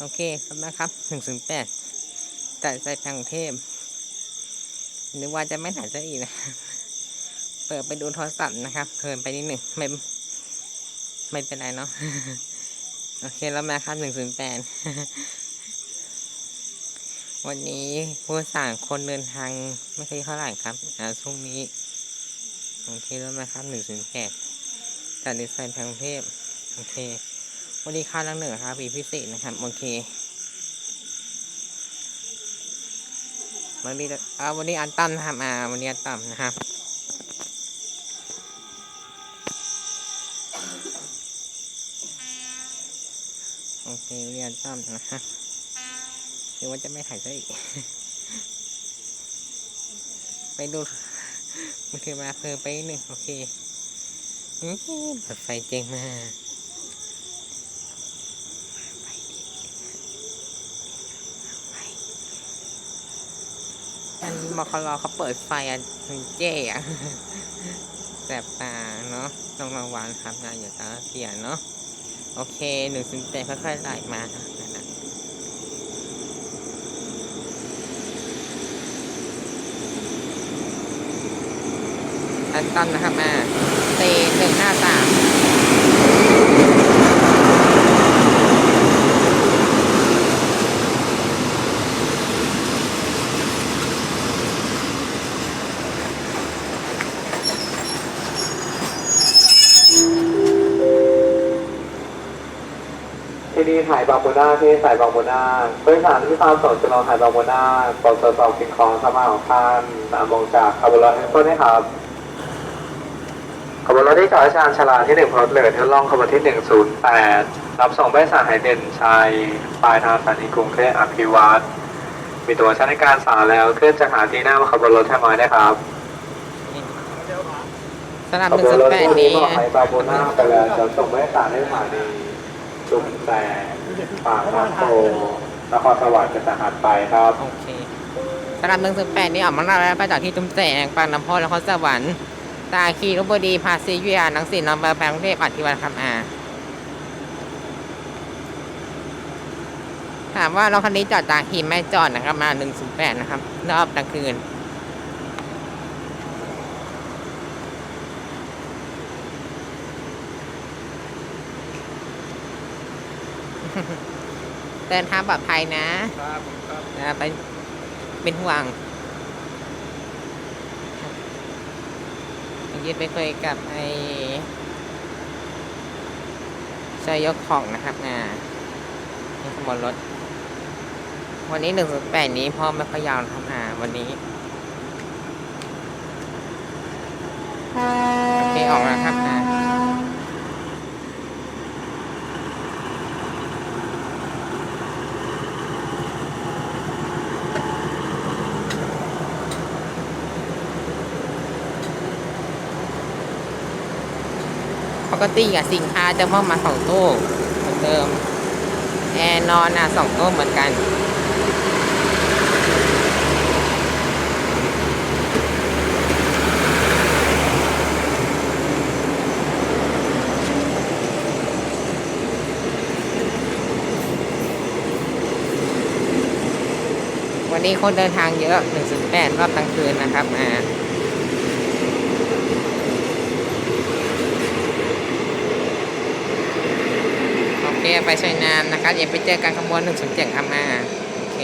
โอเคครับนะครับหนึ่งศูนย์แปดแต่ใจกรุงเทพนึกว่าจะไม่ถ่ายซะอีกนะเปิดไปดูโทรศัพท์นะครับเพลินไปนิดหนึ่งไม่ไม่เป็นไรเนาะโอเคแล้วมาครับหนึ่งศูนย์แปดวันนี้ผู้สั่งคนเดินทางไม่ค่อยเท่าไหร่ครับ อ่าช่วงนี้โอเคแล้วมาครับหนึ่งศูนย์แปดจากดีไซน์กรุงเทพโอเค วันนี้ค่าลังเหนือครับปีพิเศษนะครับ โอเควันนี้อ่าวันนี้อันตั้มนะครับอ่าวันนี้อันตั้มนะครับโอเควันนี้อันตั้มนะครับหรือว่าจะไม่ถ่ายซะอีก ไปดูมือถือมาเพิ่มไปหนึ่งโอเคอื้อหือเปิดไฟเจ๋งมาก อันมคลอเขาเปิดไฟอันเจ๊อะแสบตาเนาะต้องระวังครับนะอย่าตาเสียเนาะโอเคหนึ่งสิบแปดค่อยๆไล่มาอันตันนะครับมาเตหนึ่งห้าสาม ที่นี่ถ่ายบางบูน่าที่สายบางบูน่าบริษัทที่ฟาร์มสนจะลองถ่ายบางบูน่าตรวจสอบสิ่งของสมาของท่านตามมองจากขบวนรถเอ็นโซนนะครับขบวนรถที่จอดชานชาลาที่หนึ่งพลดเหลือที่ล่องขบวนที่หนึ่งศูนย์แปดรับส่งบริษัทไหเด่นชัยปลายทางสถานีกรุงเทพอภิวัตรมีตัวใช้ในการสารแล้วเคลื่อนจากหาที่หน้ามาขบวนรถแท้น้อยนะครับสำหรับขหนึ่บงวนสิบรถแปดตู้นี้นี้ก็ให้บางบูน่าไปแล้วจะส่งบริษัทให้สถานี จุ่มแต่ปากน้ำโพนครสวรรค์จะสหัสไปครับโอเคสำหรับหนึ่งสิบแปดนี้ออกมาแล้วไปจากที่จุ้มแจงปางน้ำพอและครสวรรค์ตาคีรบดีภาษีวิยาหนังสินนำไปแปลงกรุงเทพอธิวันครับอ่าถามว่ารถคันนี้จอดตาคีไม่จอดนะครับมาหนึ่งศูนย์แปดนะครับรอบกลางคืน เดินทางปลอดภัยนะครับผมครับนะไปเป็นห่วงยึดไปคุยกับไอ้ชายยกของนะครับงาที่ขบวนรถ วันนี้หนึ่งแปดนี้พ่อไม่ค่อยยาวนะครับอ่าวันนี้โอเคออกแล้วครับอ่า ปกติอะสินค้าจะเพิ่มมาสองตู้เหมือนเดิมแอร์นอนอะสองตู้เหมือนกันวันนี้คนเดินทางเยอะ 1.8 รอบกลางคืนนะครับ อ่าโอเค ไปชัยนามนะครับอย่าไปเจอกันขบวน107ครับอ่าโอเค